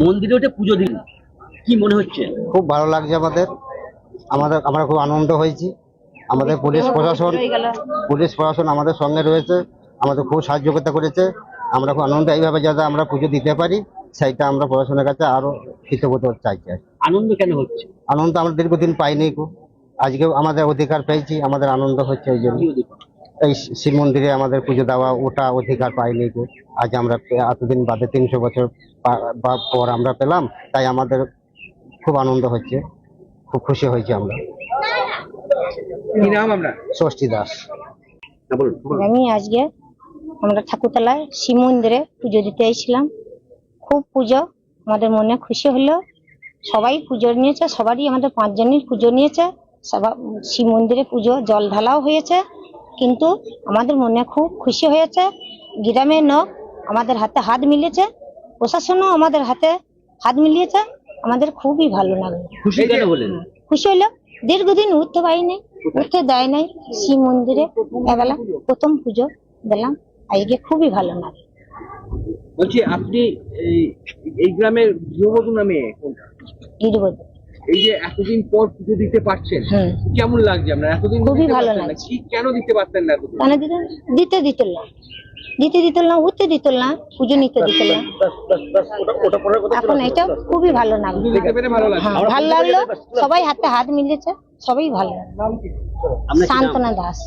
মন্দিরে উঠে পুজো দিন কি মনে হচ্ছে? খুব ভালো লাগছে আমাদের। আমাদের আমরা খুব আনন্দ হয়েছি। আমাদের পুলিশ প্রশাসন পুলিশ প্রশাসন আমাদের সঙ্গে রয়েছে। আমাদের খুব সাহায্য করেছে। আমরা খুব আনন্দ এইভাবে যাতে আমরা পুজো দিতে পারি সেইটা আমরা প্রশাসনের কাছে আরও কৃতজ্ঞতা চাইছি। আনন্দ কেন হচ্ছে? আনন্দ আমরা দীর্ঘদিন পাইনি আজকে আমাদের অধিকার পেয়েছি আমাদের আনন্দ হচ্ছে ওই জন্য? এই শিব মন্দিরে আমাদের পুজো দেওয়া ওটা অধিকার পাইনি গো আজ আমরা এতদিন বাদে তিনশো বছর পর আমরা পেলাম তাই আমাদের খুব আনন্দ হচ্ছে খুব খুশি হয়েছি আমরা। কি নাম আমরা ষষ্ঠী দাস। হ্যাঁ। আমি আজকে আমরা ঠাকুরতলায় শিব মন্দিরে পুজো দিতে এসেছিলাম। খুব পুজো আমাদের মনে খুশি হলো। সবাই পুজো নিয়েছে সবারই আমাদের পাঁচজনের পুজো নিয়েছে। সবাই শিব মন্দিরে পুজো জল ঢালাও হয়েছে। কিন্তু আমাদের মনে খুব খুশি হয়েছে। গ্রামের লোক আমাদের হাতে হাত মিলিয়েছে প্রশাসনও আমাদের হাতে হাত মিলিয়েছে। আমাদের খুবই ভালো লাগল। খুশি কেন বলেন খুশি হলো দীর্ঘদিন উঠতে পারিনি উঠতে দেয় নাই শিব মন্দিরে এবেলা প্রথম পুজো দিলাম আজকে খুবই ভালো লাগে। বলছি আপনি এই এই গ্রামের গৃহবধূ নামে এই যে এতদিন পর পুজো দিতে পারছেন কেমন লাগছে আপনার? এতদিন খুবই ভালো না। লাগছে। কি কেন দিতে পারতেন না কেন দিতে দিতে না। দিতে দিত না উঠতে দিত না পুজো নিতে দিত না। এখন এটা খুবই ভালো পেরে ভালো লাগছে। হ্যাঁ ভালো লাগল। সবাই হাতে হাত মিলেছে সবাই ভালো। নাম? শান্তনা দাস।